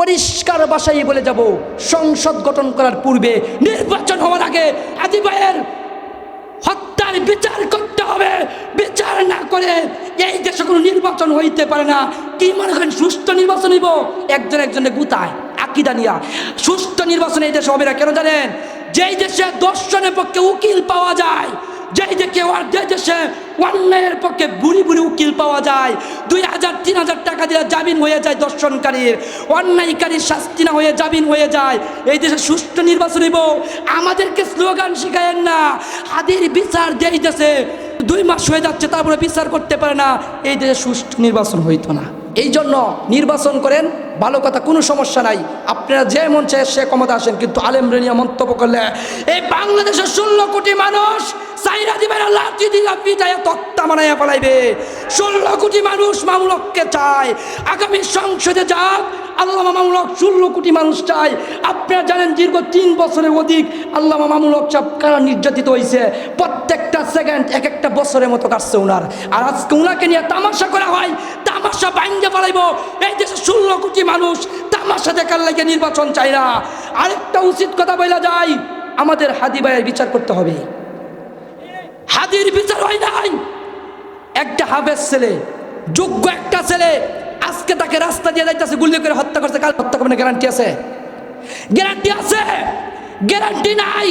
পরিষ্কার ভাষায় বলে যাব, সংসদ গঠন করার পূর্বে নির্বাচন হওয়ার আগে আদি ভাইয়ের হত্যার বিচার করতে হবে। বিচার না করে এই দেশে কোনো নির্বাচন হইতে পারে না। কি মনে করেন, সুষ্ঠু নির্বাচন হইব? একজন একজনের গুতায়, আকিদা নিয়া। সুষ্ঠু নির্বাচন এই দেশে হবে না, কেন জানেন? যেই দেশে দর্শনের পক্ষে উকিল পাওয়া যায় যেই দেখে যে দেশে অন্যায়ের পক্ষে বুড়ি বুড়ি উকিল পাওয়া যায়, দুই হাজার, তিন হাজার টাকা দিলে জামিন হয়ে যায় দর্শনকারীর। অন্যায়কারীর শাস্তি না হয়ে জামিন হয়ে যায়। এই দেশে সুষ্ঠু নির্বাচন হইব। আমাদেরকে স্লোগান শিখায়েন না। হাদির বিচার যেই দেশে দুই মাস হয়ে যাচ্ছে, তারপরে বিচার করতে পারে না। এই দেশে সুষ্ঠু নির্বাচন হইতো না। এই জন্য নির্বাচন করেন, ভালো কথা, কোনো সমস্যা নাই। আপনারা যে মন চায় সে ক্ষমতা আসেন, কিন্তু আলেম রেনিয়া মন্তব্য করলে, এই বাংলাদেশের ষোলো কোটি মানুষ চাইরা মানুষ মামলককে আগামী সংসদে যাক মামলক মানুষ জানেন দীর্ঘ তিন বছরের মামলক নির্যাতিত হয়েছে প্রত্যেকটা সেকেন্ড এক একটা বছরের মতো কাটছে ওনার আর আজকে ওনাকে নিয়ে তামাশা করা হয়, তামাশা বাইঙ্গে পালাইব এই দেশে ষোলো কোটি মানুষ তামাশা দেখার লাগে নির্বাচন চাই না। আরেকটা উচিত কথা বলা যায়, আমাদের হাদি ভাইয়ের বিচার করতে হবে। হাদির বিচার হয় নাই। একটা হাফেজ ছেলে, যোগ্য একটা ছেলে, আজকে তাকে রাস্তা দিয়ে যাইতেছে, গুলি করে হত্যা করছে, কাল হত্যা করবে গ্যারান্টি আছে? গ্যারান্টি আছে? গ্যারান্টি নাই।